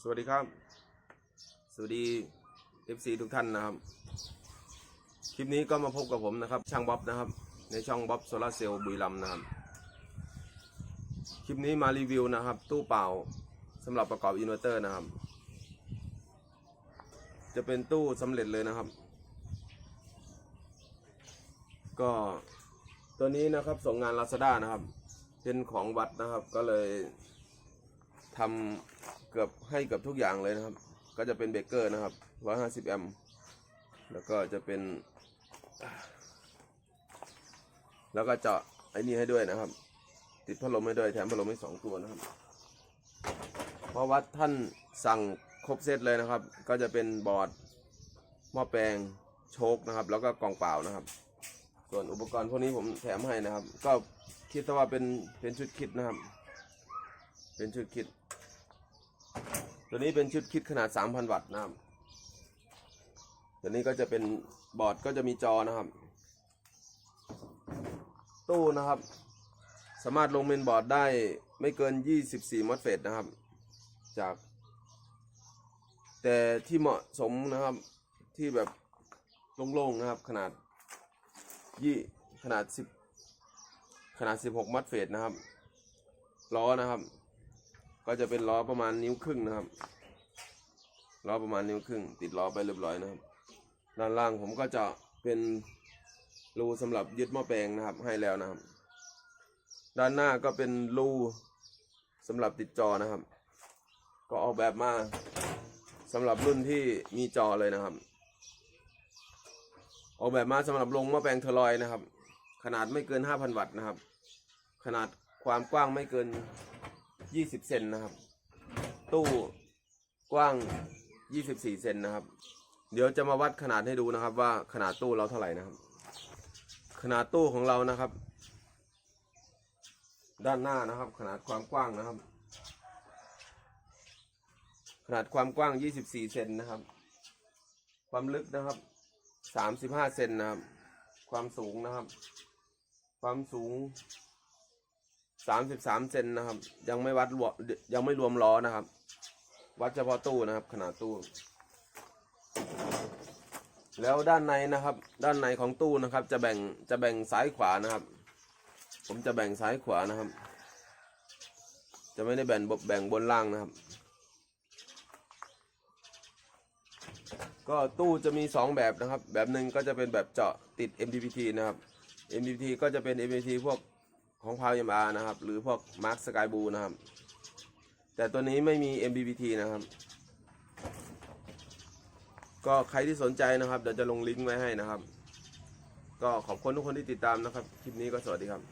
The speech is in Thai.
สวัสดีครับ สวัสดี FC ทุกท่านนะครับ คลิปนี้ก็มาพบกับผมนะครับ ช่างบ๊อบนะครับ ในช่องบ๊อบโซลาเซลล์บุรีรัมย์นะครับ คลิปนี้มารีวิวนะครับ ตู้เปล่าสำหรับประกอบอินเวอร์เตอร์นะครับ จะเป็นตู้สำเร็จเลยนะครับ ก็ตัวนี้นะครับส่งงาน Lazada นะครับ เป็นของวัดนะครับก็เลยทำ เกือบให้เกับทุกอย่างเลยนะครับ ก็จะเป็นเบเกอร์นะครับ 150 แอมป์แล้วก็จะเป็น แล้วก็เจาะไอ้นี่ให้ด้วยนะครับ ติดพัดลมให้ด้วยแถมพัดลมให้สองตัวนะครับ เพราะวัดท่านสั่งครบเซตเลยนะครับ ก็จะเป็นบอร์ดหม้อแปลงโชคนะครับ แล้วก็กล่องเปล่านะครับ ส่วนอุปกรณ์พวกนี้ผมแถมให้นะครับ ก็คิดว่าเป็นเป็นชุดคิดนะครับ เป็นชุดคิด ตัวนี้เป็นชุดคิดขนาด 3,000 วัตต์นะครับ ตัวนี้ก็จะเป็นบอร์ดก็จะมีจอนะครับ ตู้นะครับ สามารถลงเมนบอร์ดได้ไม่เกิน 24มอสเฟตนะครับ จาก แต่ที่เหมาะสมนะครับที่แบบโล่งๆนะครับ ขนาดยี่ขนาดสิบขนาดสิบหกมัดเฟสนะครับล้อนะครับ ก็จะเป็นล้อประมาณนิ้วครึ่งนะครับล้อประมาณนิ้วครึ่ง ติดล้อไปเรียบร้อยนะครับ ด้านล่างผมก็จะเป็นรูสำหรับยึดหม้อแปลงนะครับ ให้แล้วนะครับ ด้านหน้าก็เป็นรูสำหรับติดจอนะครับ ก็ออกแบบมาสำหรับรุ่นที่มีจอเลยนะครับ ออกแบบมาสำหรับลงหม้อแปลงเทอร์ลอยนะครับ ขนาดไม่เกิน 5,000 วัตต์นะครับ ขนาดความกว้างไม่เกิน 20เซนนะครับ ตู้กว้าง24เซนนะครับ เดี๋ยวจะมาวัดขนาดให้ดูนะครับ ว่าขนาดตู้เราเท่าไหร่นะครับ ขนาดตู้ของเรานะครับ ด้านหน้านะครับ ขนาดความกว้างนะครับ ขนาดความกว้าง24เซนนะครับ ความลึกนะครับสามสิบห้าเซนนะครับ ความสูงนะครับ ความสูง สามสิบสามเซนนะครับ ยังไม่วัดรวมยังไม่รวมล้อนะครับ วัดเฉพาะตู้นะครับ ขนาดตู้ แล้วด้านในนะครับ ด้านในของตู้นะครับ จะแบ่งจะแบ่งซ้ายขวานะครับ ผมจะแบ่งซ้ายขวานะครับ จะไม่ได้แบ่งแบ่งบนล่างนะครับ ก็ตู้จะมี 2 แบบนะครับ แบบหนึ่งก็จะเป็นแบบเจาะติด MPPT นะครับ MPPT ก็จะเป็น MPPT พวก ของพาวยมานะครับ หรือพวกมาร์คสกายบูนะครับ แต่ตัวนี้ไม่มี MBBT นะครับ ก็ใครที่สนใจนะครับเดี๋ยวจะลงลิงก์ไว้ให้นะครับ ก็ขอบคุณทุกคนที่ติดตามนะครับ คลิปนี้ก็สวัสดีครับ